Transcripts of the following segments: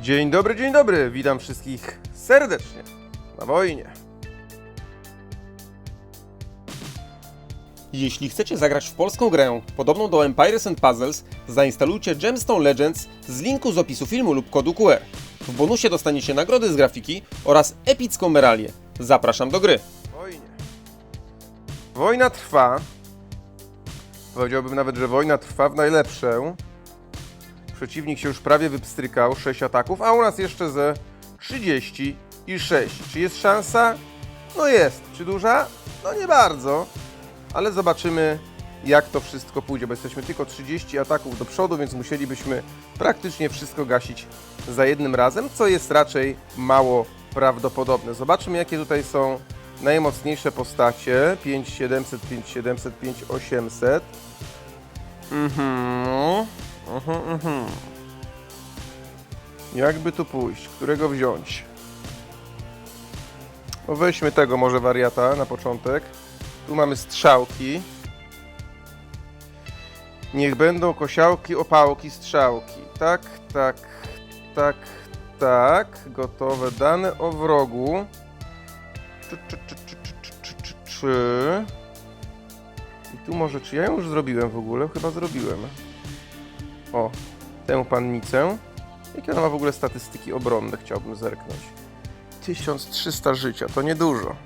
Dzień dobry, dzień dobry. Witam wszystkich serdecznie na wojnie. Jeśli chcecie zagrać w polską grę podobną do Empires and Puzzles, zainstalujcie Gemstone Legends z linku z opisu filmu lub kodu QR. W bonusie dostaniecie nagrody z grafiki oraz epicką meralię. Zapraszam do gry. Wojnie. Wojna trwa. Powiedziałbym nawet, że wojna trwa w najlepsze. Przeciwnik się już prawie wypstrykał, 6 ataków, a u nas jeszcze ze 36. Czy jest szansa? No jest. Czy duża? No nie bardzo. Ale zobaczymy, jak to wszystko pójdzie, bo jesteśmy tylko 30 ataków do przodu, więc musielibyśmy praktycznie wszystko gasić za jednym razem, co jest raczej mało prawdopodobne. Zobaczmy, jakie tutaj są najmocniejsze postacie. 5700, 5700, 5800. Mhm. Mhm, mhm. Jakby tu pójść? Którego wziąć? No weźmy tego może wariata na początek. Tu mamy strzałki. Niech będą kosiałki, opałki, strzałki. Tak, tak, tak, tak. Gotowe dane o wrogu. Czy, czy, czy, czy, czy, czy, czy, czy. I tu może, czy ja już zrobiłem w ogóle? Chyba zrobiłem. O, tę pannicę. Jakie ona ma w ogóle statystyki obronne? Chciałbym zerknąć. 1300 życia, to niedużo.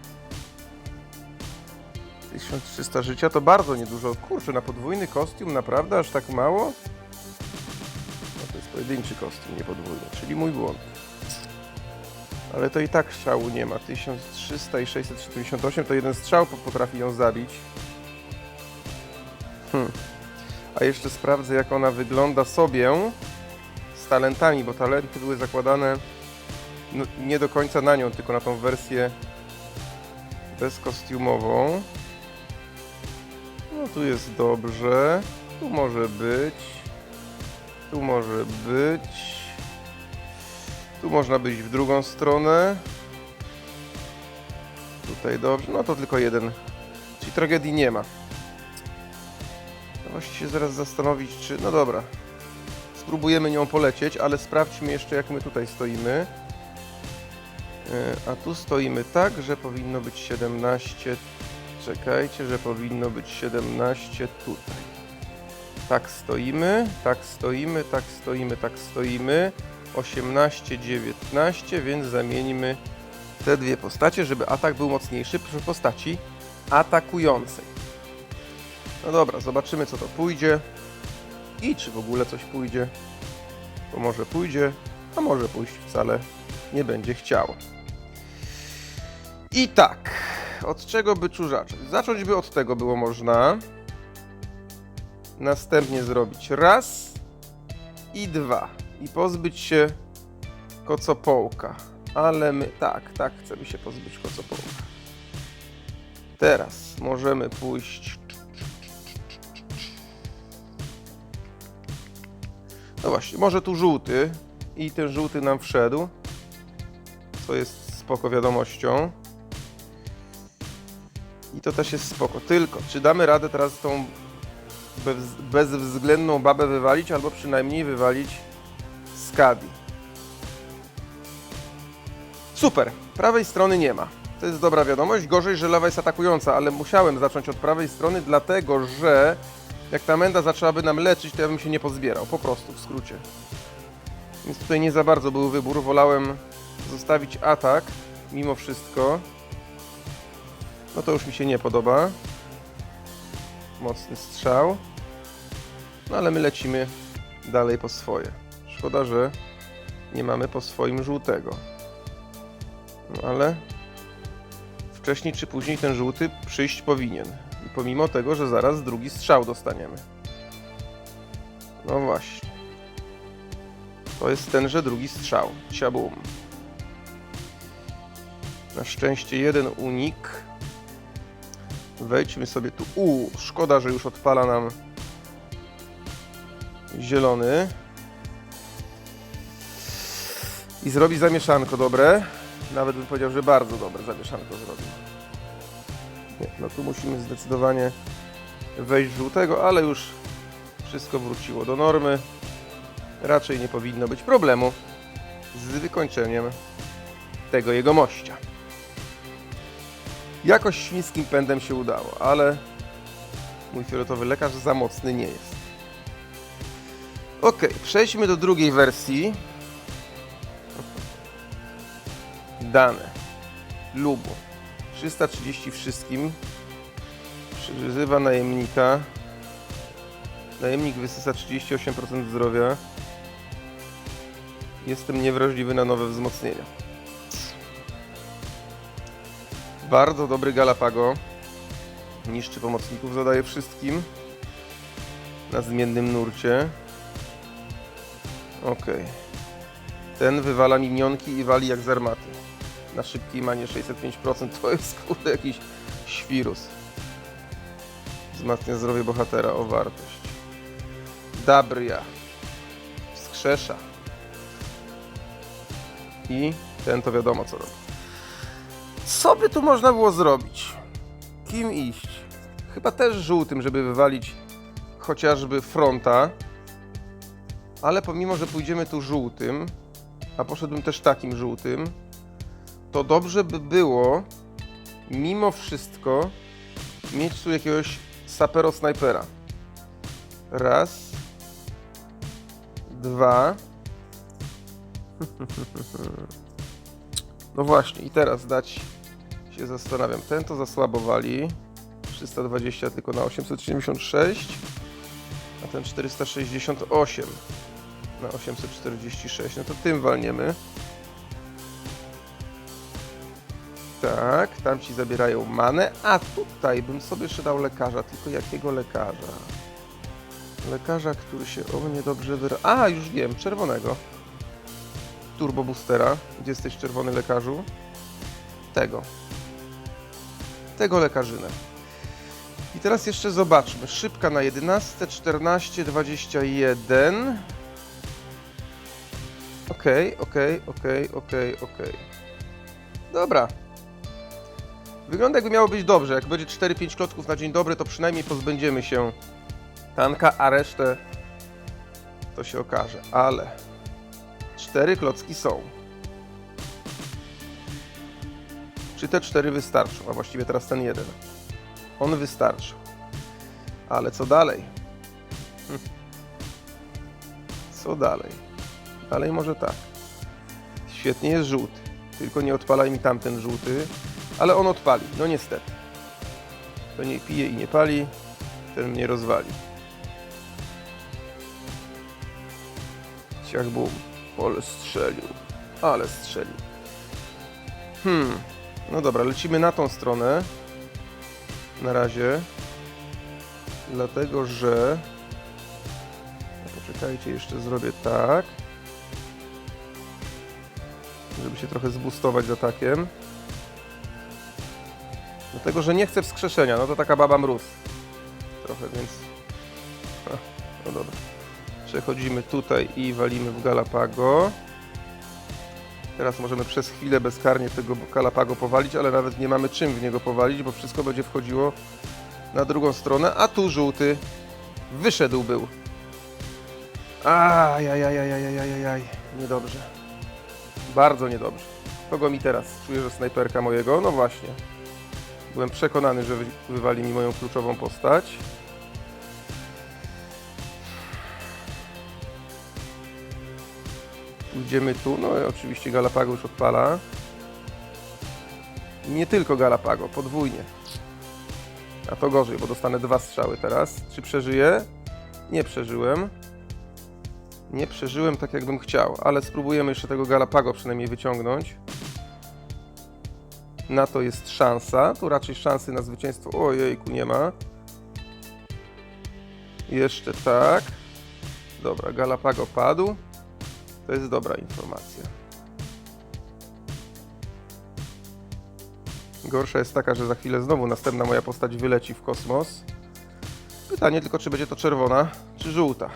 1300 życia to bardzo niedużo. Kurczę, na podwójny kostium naprawdę aż tak mało? No to jest pojedynczy kostium, nie podwójny, czyli mój błąd. Ale to i tak strzału nie ma. 1300 i 678 to jeden strzał po- potrafi ją zabić. Hmm. A jeszcze sprawdzę, jak ona wygląda sobie z talentami, bo talenty były zakładane no, nie do końca na nią, tylko na tą wersję bezkostiumową. No tu jest dobrze. Tu może być. Tu może być. Tu można być w drugą stronę. Tutaj dobrze. No to tylko jeden. Czyli tragedii nie ma. Właśnie się zaraz zastanowić, czy... No dobra. Spróbujemy nią polecieć, ale sprawdźmy jeszcze, jak my tutaj stoimy. E, A tu stoimy tak, że powinno być 17. Czekajcie, że powinno być 17 tutaj. Tak stoimy, tak stoimy, tak stoimy, tak stoimy. 18, 19, więc zamieńmy te dwie postacie, żeby atak był mocniejszy przy postaci atakującej. No dobra, zobaczymy co to pójdzie i czy w ogóle coś pójdzie. Bo może pójdzie, a może pójść wcale nie będzie chciało. I tak, od czego by zacząć? Zacząć by od tego było można. Następnie zrobić raz i dwa. I pozbyć się kocopołka. Ale my, tak, tak, chcemy się pozbyć kocopołka. Teraz możemy pójść. No właśnie, może tu żółty. I ten żółty nam wszedł. Co jest spoko wiadomością. I to też jest spoko. Tylko, czy damy radę teraz tą bez, bezwzględną babę wywalić, albo przynajmniej wywalić Skadi. Super, prawej strony nie ma. To jest dobra wiadomość. Gorzej, że lewa jest atakująca, ale musiałem zacząć od prawej strony, dlatego że jak ta menda zaczęłaby nam leczyć, to ja bym się nie pozbierał. Po prostu, w skrócie. Więc tutaj nie za bardzo był wybór. Wolałem zostawić atak, mimo wszystko. No to już mi się nie podoba. Mocny strzał. No ale my lecimy dalej po swoje. Szkoda, że nie mamy po swoim żółtego. No ale wcześniej czy później ten żółty przyjść powinien. Pomimo tego, że zaraz drugi strzał dostaniemy. No właśnie. To jest tenże drugi strzał. Ciabum. Na szczęście jeden unik. Wejdźmy sobie tu. U, szkoda, że już odpala nam zielony. I zrobi zamieszanko dobre. Nawet bym powiedział, że bardzo dobre zamieszanko zrobi. No tu musimy zdecydowanie wejść żółtego, ale już wszystko wróciło do normy. Raczej nie powinno być problemu. z wykończeniem tego jego mościa. Jakoś świńskim pędem się udało, ale mój fioletowy lekarz za mocny nie jest. Ok, przejdźmy do drugiej wersji. Dane. Lubu. 330 wszystkim. Przyzywa najemnika. Najemnik wysysa 38% zdrowia. Jestem niewrażliwy na nowe wzmocnienia. Bardzo dobry Galapago. Niszczy pomocników, zadaje wszystkim. Na zmiennym nurcie. Okej. Ten wywala minionki i wali jak z armaty. Na szybkiej manie 605% to jest kurde jakiś świrus. Wzmacnia zdrowie bohatera o wartość. Dabria. Wskrzesza. I ten to wiadomo co robi. Co by tu można było zrobić? Kim iść? Chyba też żółtym, żeby wywalić chociażby fronta. Ale pomimo, że pójdziemy tu żółtym, a poszedłbym też takim żółtym, to dobrze by było mimo wszystko mieć tu jakiegoś sapero snajpera. Raz. Dwa. No właśnie, i teraz dać się zastanawiam. Ten to za słabo wali. 320 tylko na 876, a ten 468 na 846. No to tym walniemy. Tak, tam ci zabierają manę, a tutaj bym sobie jeszcze lekarza, tylko jakiego lekarza? Lekarza, który się o mnie dobrze wyra... A, już wiem, czerwonego. Turbo Boostera. Gdzie jesteś, czerwony lekarzu? Tego. Tego lekarzynę. I teraz jeszcze zobaczmy. Szybka na 11, 14, 21. Okej, okej, okej, okej, okej. Dobra. Wygląda jakby miało być dobrze. Jak będzie 4-5 klocków na dzień dobry, to przynajmniej pozbędziemy się tanka, a resztę to się okaże. Ale cztery klocki są. Czy te cztery wystarczą? A właściwie teraz ten jeden. On wystarczy. Ale co dalej? Hm. Co dalej? Dalej może tak. Świetnie jest żółty. Tylko nie odpalaj mi tamten żółty. Ale on odpali. No niestety. To nie pije i nie pali. Ten mnie rozwali. Ciach bum. Pole strzelił. Ale strzelił. Hmm. No dobra, lecimy na tą stronę. Na razie. Dlatego, że... No Poczekajcie, jeszcze zrobię tak. Żeby się trochę zbustować z atakiem. Dlatego, że nie chcę wskrzeszenia. No to taka baba mróz. Trochę, więc... No dobra. Przechodzimy tutaj i walimy w Galapago. Teraz możemy przez chwilę bezkarnie tego Galapago powalić, ale nawet nie mamy czym w niego powalić, bo wszystko będzie wchodziło na drugą stronę, a tu żółty wyszedł był. Ajajajajajajajaj, niedobrze. Bardzo niedobrze. Kogo mi teraz? Czuję, że snajperka mojego? No właśnie. Byłem przekonany, że wy- wywali mi moją kluczową postać. Pójdziemy tu, no i oczywiście Galapago już odpala. I nie tylko Galapago, podwójnie. A to gorzej, bo dostanę dwa strzały teraz. Czy przeżyję? Nie przeżyłem. Nie przeżyłem tak, jakbym chciał, ale spróbujemy jeszcze tego Galapago przynajmniej wyciągnąć. Na to jest szansa. Tu raczej szansy na zwycięstwo. Ojejku, nie ma. Jeszcze tak. Dobra, Galapago padł. To jest dobra informacja. Gorsza jest taka, że za chwilę znowu następna moja postać wyleci w kosmos. Pytanie tylko, czy będzie to czerwona, czy żółta.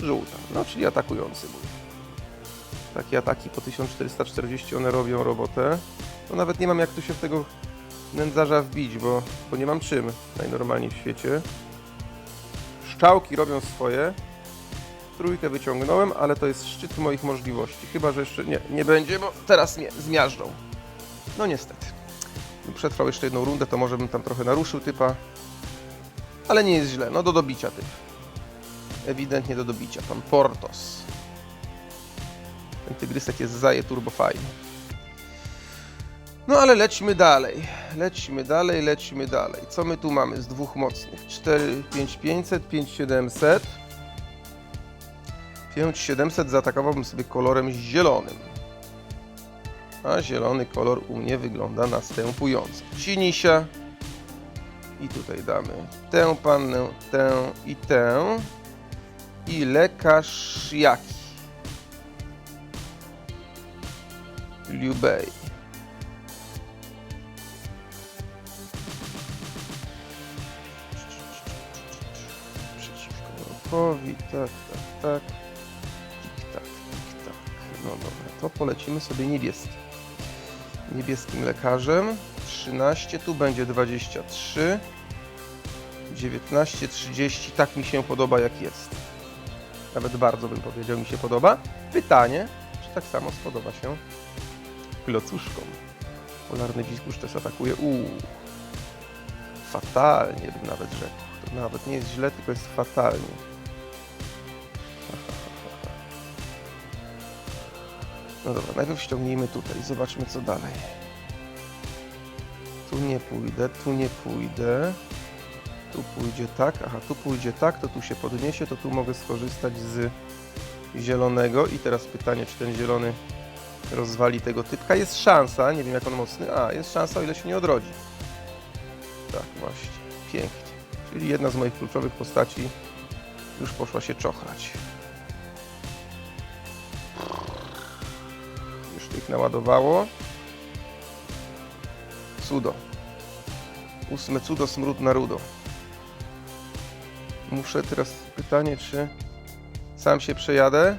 Żółta, no czyli atakujący mój. Takie ataki po 1440 one robią robotę. No nawet nie mam jak tu się w tego nędzarza wbić, bo, bo nie mam czym najnormalniej w świecie. Szczałki robią swoje. trójkę wyciągnąłem, ale to jest szczyt moich możliwości. Chyba, że jeszcze nie, nie będzie, bo teraz mnie zmiażdżą. No niestety. Przetrwał jeszcze jedną rundę, to może bym tam trochę naruszył typa. Ale nie jest źle. No do dobicia typ. Ewidentnie do dobicia. Pan Portos. Tygrysek jest zaje turbo fajny. No ale lećmy dalej. Lećmy dalej, lećmy dalej. Co my tu mamy z dwóch mocnych? 4, 5, 500, 5, 700. 5, 700 zaatakowałbym sobie kolorem zielonym. A zielony kolor u mnie wygląda następująco. Sinisia. I tutaj damy tę pannę, tę i tę. I lekarz jaki? Liu Bei. Przeciwko tak, tak, tak. Tik, tak, tik, tak. No dobra, to polecimy sobie niebieski. Niebieskim lekarzem. 13, tu będzie 23. 19, 30, tak mi się podoba jak jest. Nawet bardzo bym powiedział, mi się podoba. Pytanie, czy tak samo spodoba się klocuszkom. Polarny Wiskusz też atakuje. Uuu. Fatalnie bym nawet rzekł. To nawet nie jest źle, tylko jest fatalnie. No dobra, najpierw ściągnijmy tutaj. Zobaczmy co dalej. Tu nie pójdę, tu nie pójdę. Tu pójdzie tak, aha, tu pójdzie tak, to tu się podniesie, to tu mogę skorzystać z zielonego. I teraz pytanie, czy ten zielony rozwali tego typka. Jest szansa, nie wiem jak on mocny. A, jest szansa, o ile się nie odrodzi. Tak, właśnie. Pięknie. Czyli jedna z moich kluczowych postaci już poszła się czochrać. Już tu ich naładowało. Cudo. Ósme cudo, smród na rudo. Muszę teraz pytanie, czy sam się przejadę.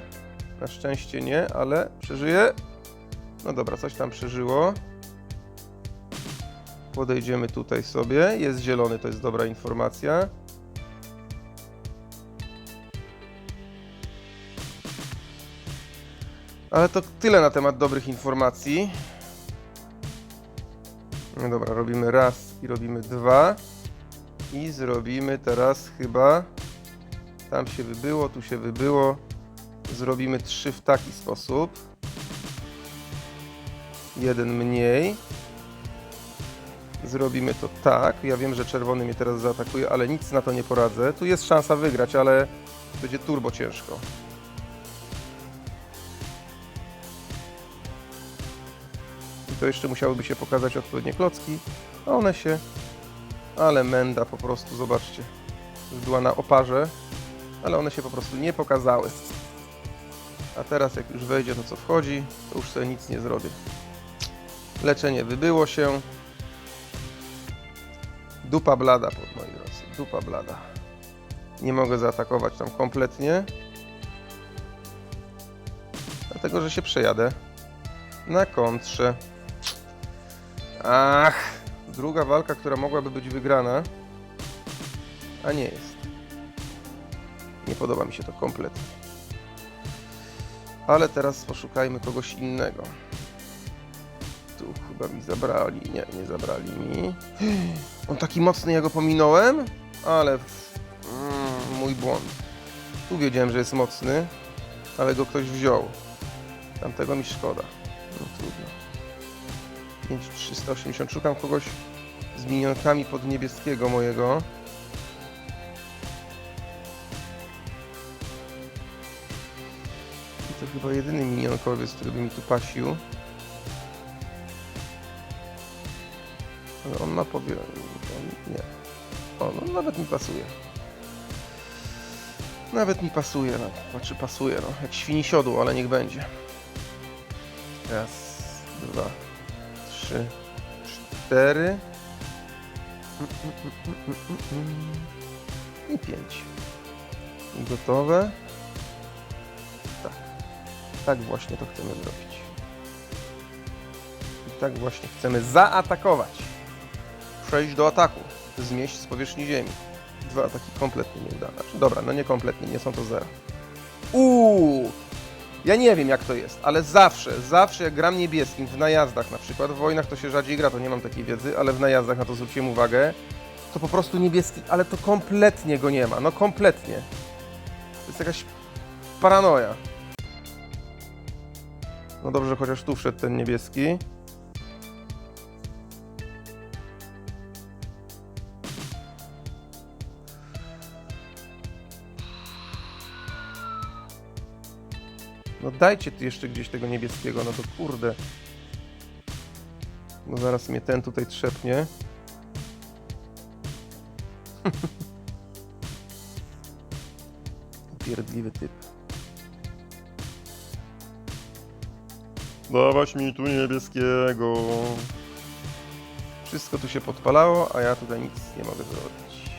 Na szczęście nie, ale przeżyję. No dobra, coś tam przeżyło. Podejdziemy tutaj sobie. Jest zielony, to jest dobra informacja. Ale to tyle na temat dobrych informacji. No dobra, robimy raz i robimy dwa. I zrobimy teraz chyba. Tam się wybyło, tu się wybyło. Zrobimy trzy w taki sposób. Jeden mniej. Zrobimy to tak. Ja wiem, że czerwony mnie teraz zaatakuje, ale nic na to nie poradzę. Tu jest szansa wygrać, ale będzie turbo ciężko. I to jeszcze musiałyby się pokazać odpowiednie klocki. A one się... Ale menda po prostu, zobaczcie. Już była na oparze, ale one się po prostu nie pokazały. A teraz jak już wejdzie to co wchodzi, to już sobie nic nie zrobię. Leczenie wybyło się. Dupa blada pod moi drodzy. Dupa blada. Nie mogę zaatakować tam kompletnie. Dlatego, że się przejadę na kontrze. Ach, druga walka, która mogłaby być wygrana, a nie jest. Nie podoba mi się to kompletnie. Ale teraz poszukajmy kogoś innego. Tu chyba mi zabrali. Nie, nie zabrali mi. On taki mocny, ja go pominąłem? Ale mm, mój błąd. Tu wiedziałem, że jest mocny, ale go ktoś wziął. Tamtego mi szkoda. No trudno. 5380. Szukam kogoś z minionkami pod niebieskiego mojego. I to chyba jedyny minionkowiec, który by mi tu pasił. Ale on ma powie... Nie. O, no nawet mi pasuje. Nawet mi pasuje, no. Znaczy pasuje, no. Jak świni siodło, ale niech będzie. Raz, dwa, trzy, cztery. I pięć. Gotowe. Tak. Tak właśnie to chcemy zrobić. I tak właśnie chcemy zaatakować. Przejść do ataku. Zmieść z powierzchni ziemi. Dwa ataki kompletnie nieudane. Znaczy, dobra, no nie kompletnie, nie są to zero. Uuu! Ja nie wiem jak to jest, ale zawsze, zawsze jak gram niebieskim w najazdach na przykład, w wojnach to się rzadziej gra, to nie mam takiej wiedzy, ale w najazdach na to zwróciłem uwagę, to po prostu niebieski, ale to kompletnie go nie ma, no kompletnie. To jest jakaś paranoja. No dobrze, chociaż tu wszedł ten niebieski. Dajcie tu jeszcze gdzieś tego niebieskiego, no to kurde. No zaraz mnie ten tutaj trzepnie. Pierdliwy typ. Dawać mi tu niebieskiego. Wszystko tu się podpalało, a ja tutaj nic nie mogę zrobić.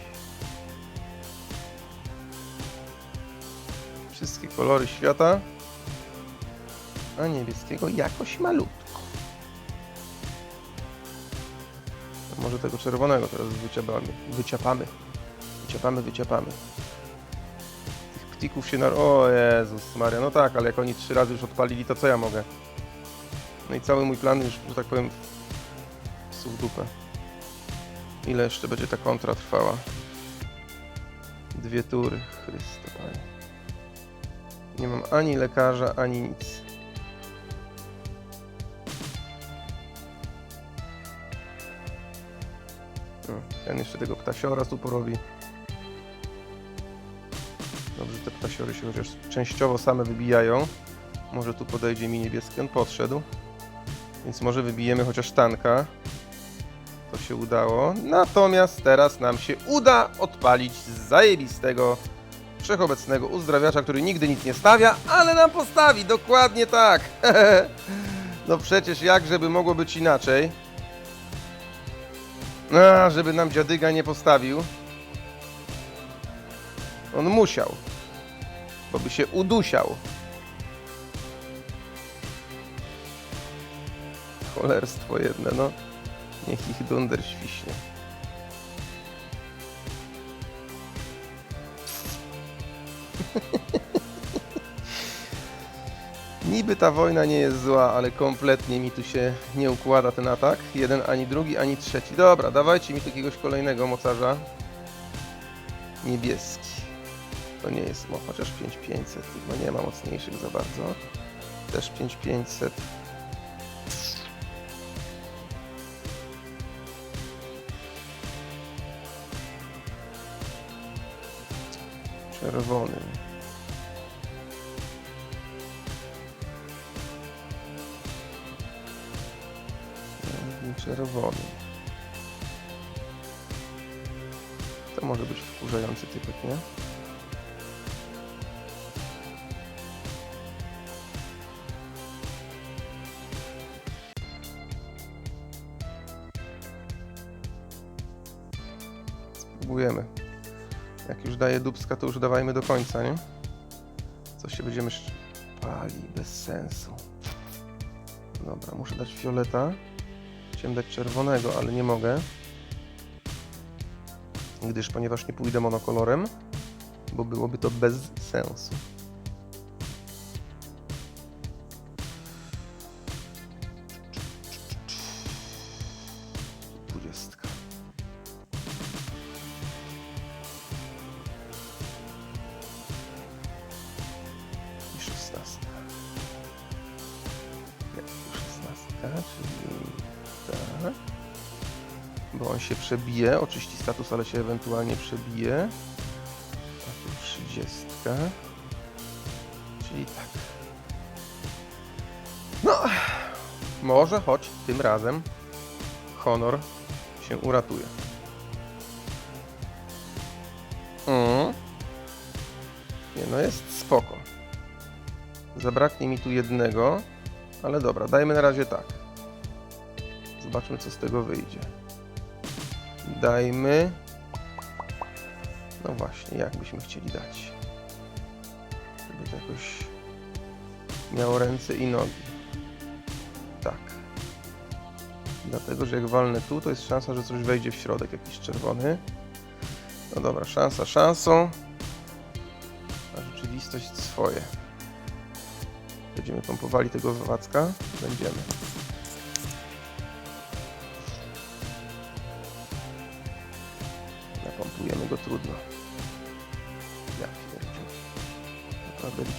Wszystkie kolory świata, a niebieskiego jakoś malutko. Może tego czerwonego teraz wyciapamy. Wyciapamy. Wyciapamy, wyciapamy. Tych ptików się na... O Jezus Maria, no tak, ale jak oni trzy razy już odpalili, to co ja mogę? No i cały mój plan już, że tak powiem, w dupę. Ile jeszcze będzie ta kontra trwała? Dwie tury, Chryste Panie. Nie mam ani lekarza, ani nic. Ten jeszcze tego ptasiora tu porobi. Dobrze, te ptasiory się chociaż częściowo same wybijają. Może tu podejdzie mi niebieski, on podszedł. Więc może wybijemy chociaż tanka. To się udało. Natomiast teraz nam się uda odpalić zajebistego wszechobecnego uzdrawiacza, który nigdy nic nie stawia, ale nam postawi. Dokładnie tak. no przecież jak, żeby mogło być inaczej. A, żeby nam dziadyga nie postawił. On musiał. Bo by się udusiał. Cholerstwo jedne, no. Niech ich dunder świśnie. Niby ta wojna nie jest zła, ale kompletnie mi tu się nie układa ten atak. Jeden ani drugi, ani trzeci. Dobra, dawajcie mi jakiegoś kolejnego mocarza. Niebieski. To nie jest, no chociaż 5500, chyba nie ma mocniejszych za bardzo. Też 5500. Czerwony. Czerwony. To może być wkurzający typek, nie? Spróbujemy. Jak już daje dubska, to już dawajmy do końca, nie? Co się będziemy pali bez sensu. Dobra, muszę dać fioleta. Chciałem dać czerwonego, ale nie mogę. Gdyż, ponieważ nie pójdę monokolorem, bo byłoby to bez sensu. Przebije, oczyści status, ale się ewentualnie przebije. A tu trzydziestka. Czyli tak. No, może choć tym razem honor się uratuje. Mm. Nie no, jest spoko. Zabraknie mi tu jednego, ale dobra, dajmy na razie tak. Zobaczmy, co z tego wyjdzie. Dajmy. No właśnie, jak byśmy chcieli dać? Żeby to jakoś miało ręce i nogi. Tak. Dlatego, że jak walnę tu, to jest szansa, że coś wejdzie w środek, jakiś czerwony. No dobra, szansa szansą. A rzeczywistość swoje. Będziemy pompowali tego Wacka? Będziemy.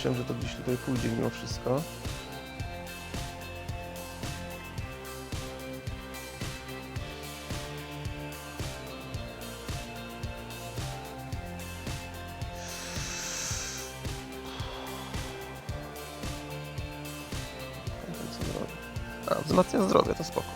Liczyłem, że to gdzieś tutaj pójdzie mimo wszystko. A, wzmacnia zdrowie, to spoko.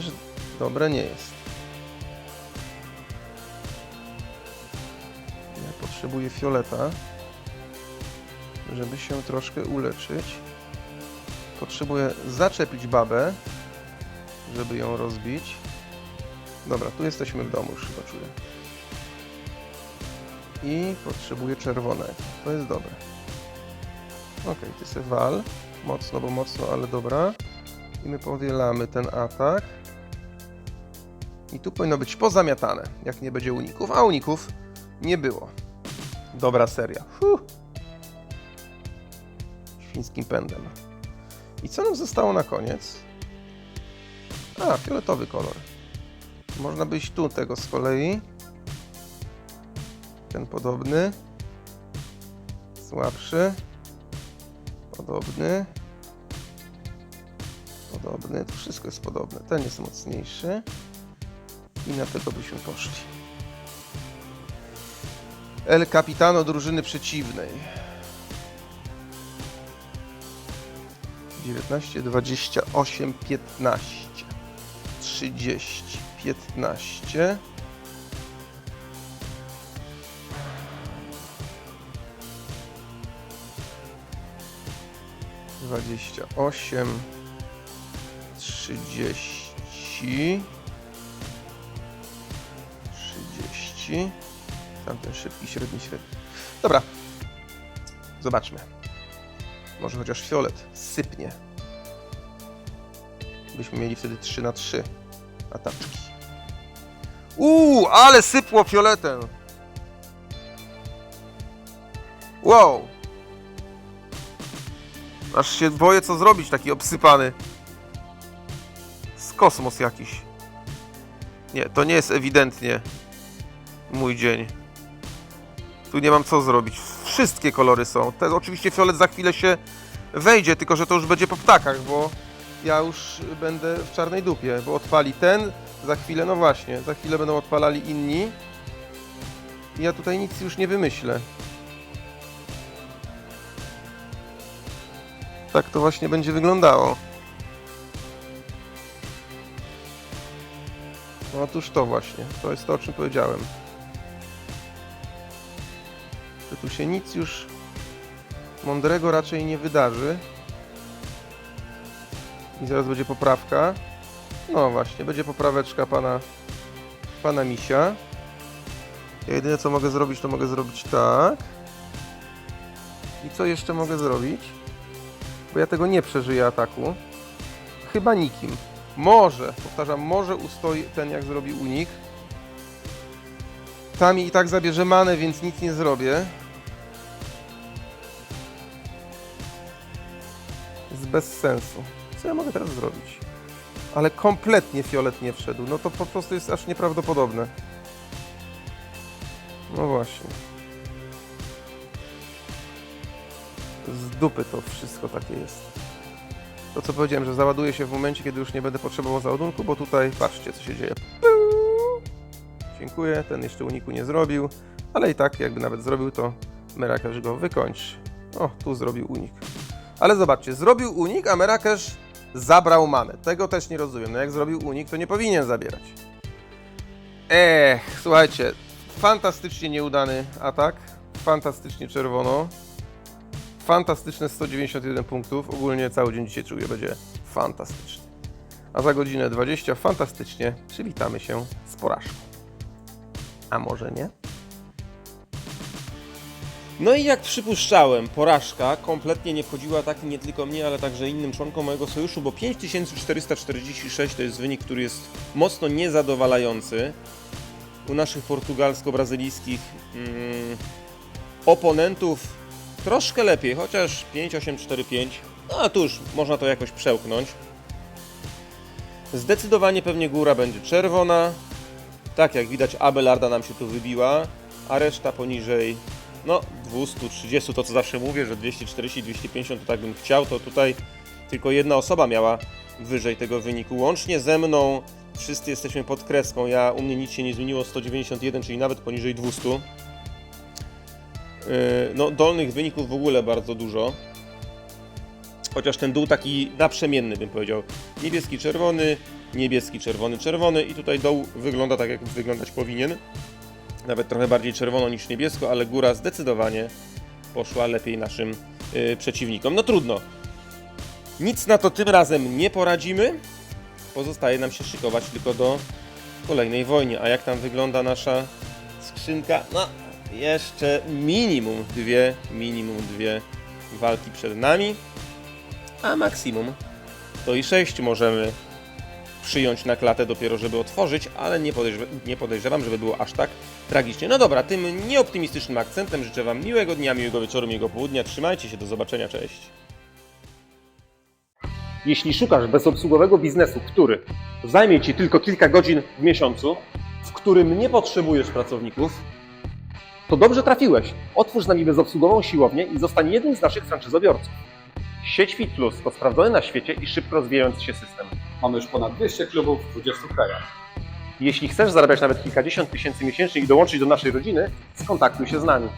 Też dobre nie jest. Ja potrzebuję fioleta, żeby się troszkę uleczyć. Potrzebuję zaczepić babę, żeby ją rozbić. Dobra, tu jesteśmy w domu już chyba czuję. I potrzebuję czerwonego. To jest dobre. Ok, ty se wal. Mocno, bo mocno, ale dobra. I my powielamy ten atak. I tu powinno być pozamiatane, jak nie będzie uników. A uników nie było. Dobra seria. Fuh. Świńskim pędem. I co nam zostało na koniec? A, fioletowy kolor. Można byś tu tego z kolei. Ten podobny. Słabszy. Podobny. Podobny. To wszystko jest podobne. Ten jest mocniejszy. I na tego byśmy poszli. El Capitano drużyny przeciwnej. 19, 28, 15, 30, 15. Dwadzieścia osiem, trzydzieści, trzydzieści. Tamten szybki, średni, średni. Dobra. Zobaczmy. Może chociaż fiolet sypnie. Byśmy mieli wtedy 3 na 3 ataczki. Uuu, ale sypło fioletem. Wow. Aż się boję co zrobić taki obsypany. Z kosmos jakiś. Nie, to nie jest ewidentnie mój dzień. Tu nie mam co zrobić. Wszystkie kolory są. Te, oczywiście fiolet za chwilę się wejdzie, tylko że to już będzie po ptakach, bo ja już będę w czarnej dupie, bo odpali ten, za chwilę, no właśnie, za chwilę będą odpalali inni. I ja tutaj nic już nie wymyślę. Tak to właśnie będzie wyglądało. No otóż to właśnie, to jest to o czym powiedziałem. Tu się nic już mądrego raczej nie wydarzy. I zaraz będzie poprawka. No właśnie, będzie popraweczka pana, pana misia. Ja jedyne co mogę zrobić, to mogę zrobić tak. I co jeszcze mogę zrobić? Bo ja tego nie przeżyję ataku. Chyba nikim. Może, powtarzam, może ustoi ten jak zrobi unik. Tam i tak zabierze manę, więc nic nie zrobię. Bez sensu. Co ja mogę teraz zrobić? Ale kompletnie fiolet nie wszedł. No to po prostu jest aż nieprawdopodobne. No właśnie. Z dupy to wszystko takie jest. To co powiedziałem, że załaduje się w momencie, kiedy już nie będę potrzebował załadunku, bo tutaj patrzcie co się dzieje. Dziękuję, ten jeszcze uniku nie zrobił, ale i tak jakby nawet zrobił, to Merakesz go wykończy. O, tu zrobił unik. Ale zobaczcie, zrobił unik, a Merakesz zabrał manę. Tego też nie rozumiem. No jak zrobił unik, to nie powinien zabierać. Ech, słuchajcie, fantastycznie nieudany atak, fantastycznie czerwono, fantastyczne 191 punktów. Ogólnie cały dzień dzisiaj czuję, będzie fantastycznie. A za godzinę 20 fantastycznie przywitamy się z porażką. A może nie? No i jak przypuszczałem, porażka kompletnie nie wchodziła tak nie tylko mnie, ale także innym członkom mojego sojuszu, bo 5446 to jest wynik, który jest mocno niezadowalający. U naszych portugalsko-brazylijskich mm, oponentów troszkę lepiej, chociaż 5845, no a tu już można to jakoś przełknąć. Zdecydowanie pewnie góra będzie czerwona. Tak jak widać Abelarda nam się tu wybiła, a reszta poniżej no 230 to co zawsze mówię, że 240, 250 to tak bym chciał, to tutaj tylko jedna osoba miała wyżej tego wyniku. Łącznie ze mną wszyscy jesteśmy pod kreską. Ja u mnie nic się nie zmieniło 191, czyli nawet poniżej 200. Yy, No dolnych wyników w ogóle bardzo dużo. Chociaż ten dół taki naprzemienny bym powiedział. Niebieski, czerwony, niebieski, czerwony, czerwony i tutaj dół wygląda tak jak wyglądać powinien. Nawet trochę bardziej czerwono niż niebiesko, ale góra zdecydowanie poszła lepiej naszym yy, przeciwnikom. No trudno. Nic na to tym razem nie poradzimy. Pozostaje nam się szykować tylko do kolejnej wojny. A jak tam wygląda nasza skrzynka? No, jeszcze minimum dwie, minimum dwie walki przed nami a maksimum to i 6 możemy przyjąć na klatę dopiero, żeby otworzyć, ale nie, nie podejrzewam, żeby było aż tak tragicznie. No dobra, tym nieoptymistycznym akcentem życzę Wam miłego dnia, miłego wieczoru, miłego południa. Trzymajcie się, do zobaczenia, cześć. Jeśli szukasz bezobsługowego biznesu, który zajmie Ci tylko kilka godzin w miesiącu, w którym nie potrzebujesz pracowników, to dobrze trafiłeś. Otwórz z nami bezobsługową siłownię i zostań jednym z naszych franczyzobiorców. Sieć Fit Plus to sprawdzony na świecie i szybko rozwijający się system. Mamy już ponad 200 klubów w 20 krajach. Jeśli chcesz zarabiać nawet kilkadziesiąt tysięcy miesięcznie i dołączyć do naszej rodziny, skontaktuj się z nami.